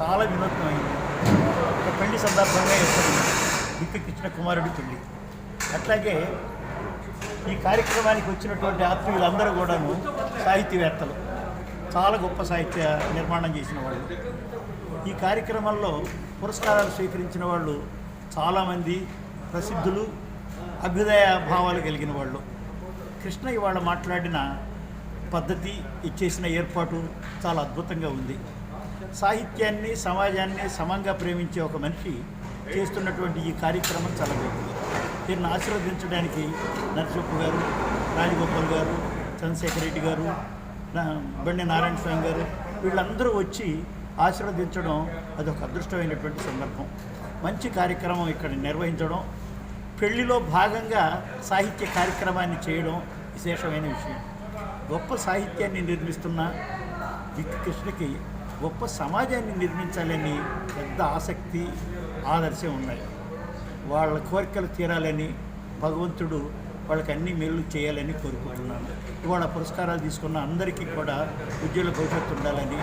చాలా వినూత్నమైంది ఒక పెళ్ళి సందర్భంగా ఏర్పడింది దిక్కుకిచ్చిన కుమారుడి పెళ్ళి. అట్లాగే ఈ కార్యక్రమానికి వచ్చినటువంటి ఆత్మీయులందరూ కూడాను సాహిత్యవేత్తలు చాలా గొప్ప సాహిత్య నిర్మాణం చేసిన వాళ్ళు. ఈ కార్యక్రమంలో పురస్కారాలు స్వీకరించిన వాళ్ళు చాలామంది ప్రసిద్ధులు అభ్యుదయ భావాలు కలిగిన వాళ్ళు. కృష్ణ ఇవాళ మాట్లాడిన పద్ధతి ఇచ్చేసిన ఏర్పాటు చాలా అద్భుతంగా ఉంది. సాహిత్యాన్ని సమాజాన్ని సమంగా ప్రేమించే ఒక మనిషి చేస్తున్నటువంటి ఈ కార్యక్రమం చాలా గొప్పది. దీన్ని ఆశీర్వదించడానికి నరసొప్పు గారు రాజగోపాల్ గారు చంద్రశేఖర్ రెడ్డి గారు బండి నారాయణ స్వామి గారు వీళ్ళందరూ వచ్చి ఆశీర్వదించడం అదొక అదృష్టమైనటువంటి సందర్భం. మంచి కార్యక్రమం ఇక్కడ నిర్వహించడం పెళ్ళిలో భాగంగా సాహిత్య కార్యక్రమాన్ని చేయడం విశేషమైన విషయం. గొప్ప సాహిత్యాన్ని నిర్మిస్తున్న దిక్కు కృష్ణకి గొప్ప సమాజాన్ని నిర్మించాలని పెద్ద ఆసక్తి ఆదర్శం ఉన్నాయి. వాళ్ళ కోరికలు తీరాలని భగవంతుడు వాళ్ళకి అన్ని మేలు చేయాలని కోరుకుంటున్నాను. ఇవాళ పురస్కారాలు తీసుకున్న అందరికీ కూడా ఉజ్వల భవిష్యత్తు ఉండాలని